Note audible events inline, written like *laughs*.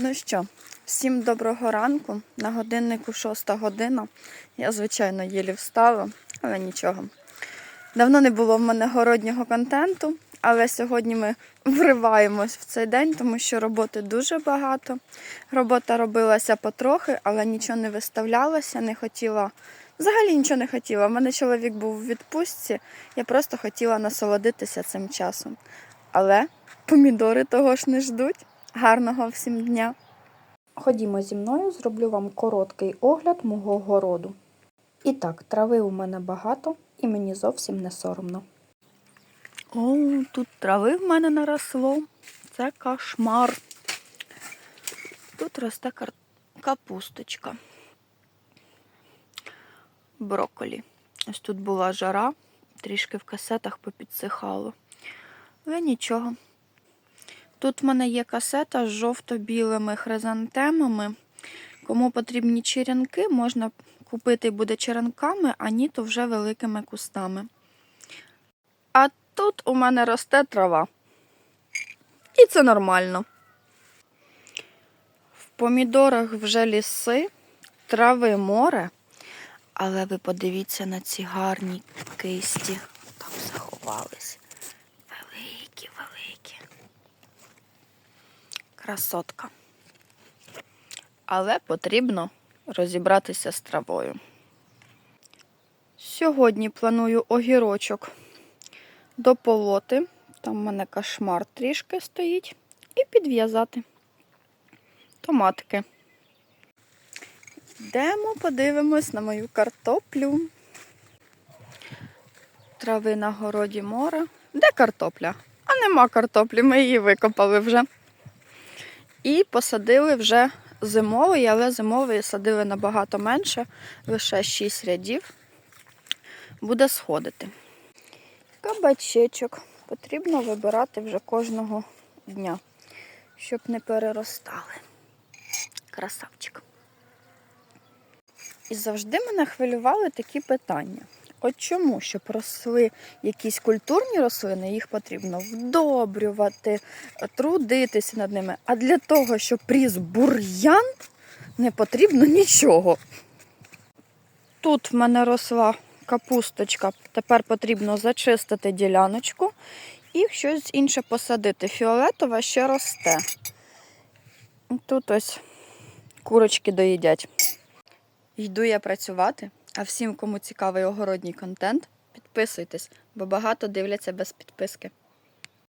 Ну що, всім доброго ранку. На годиннику 6 година. Я, звичайно, єлі встала, але нічого. Давно не було в мене городнього контенту, але сьогодні ми *laughs* вриваємось в цей день, тому що роботи дуже багато. Робота робилася потрохи, але нічого не виставлялося, не хотіла. Взагалі нічого не хотіла. У мене чоловік був у відпустці, я просто хотіла насолодитися цим часом. Але помідори того ж не ждуть. Гарного всім дня! Ходімо зі мною, зроблю вам короткий огляд мого городу. І так, трави у мене багато, і мені зовсім не соромно. О, тут трави в мене наросло. Це кошмар. Тут росте кар... капусточка. Брокколі. Ось тут була жара, трішки в касетах попідсихало. Але нічого. Тут в мене є касета з жовто-білими хризантемами. Кому потрібні черенки, можна купити буде черенками, а ні, то вже великими кустами. А тут у мене росте трава. І це нормально. В помідорах вже ліси, трави море. Але ви подивіться на ці гарні кисті. Там заховались. Красотка. Але потрібно розібратися з травою. Сьогодні планую огірочок дополоти. Там в мене кошмар трішки стоїть. І підв'язати томатики. Йдемо, подивимось на мою картоплю. Трави на городі море. Де картопля? А нема картоплі, ми її викопали вже. І посадили вже зимовий, але зимовий садили набагато менше, лише 6 рядів. Буде сходити. Кабачечок потрібно вибирати вже кожного дня, щоб не переростали. Красавчик. І завжди мене хвилювали такі питання. От чому, щоб росли якісь культурні рослини, їх потрібно вдобрювати, трудитися над ними. А для того, щоб ріс бур'ян, не потрібно нічого. Тут в мене росла капусточка, тепер потрібно зачистити діляночку і щось інше посадити. Фіолетова ще росте. Тут ось курочки доїдять. Йду я працювати, а всім, кому цікавий огородній контент, підписуйтесь, бо багато дивляться без підписки.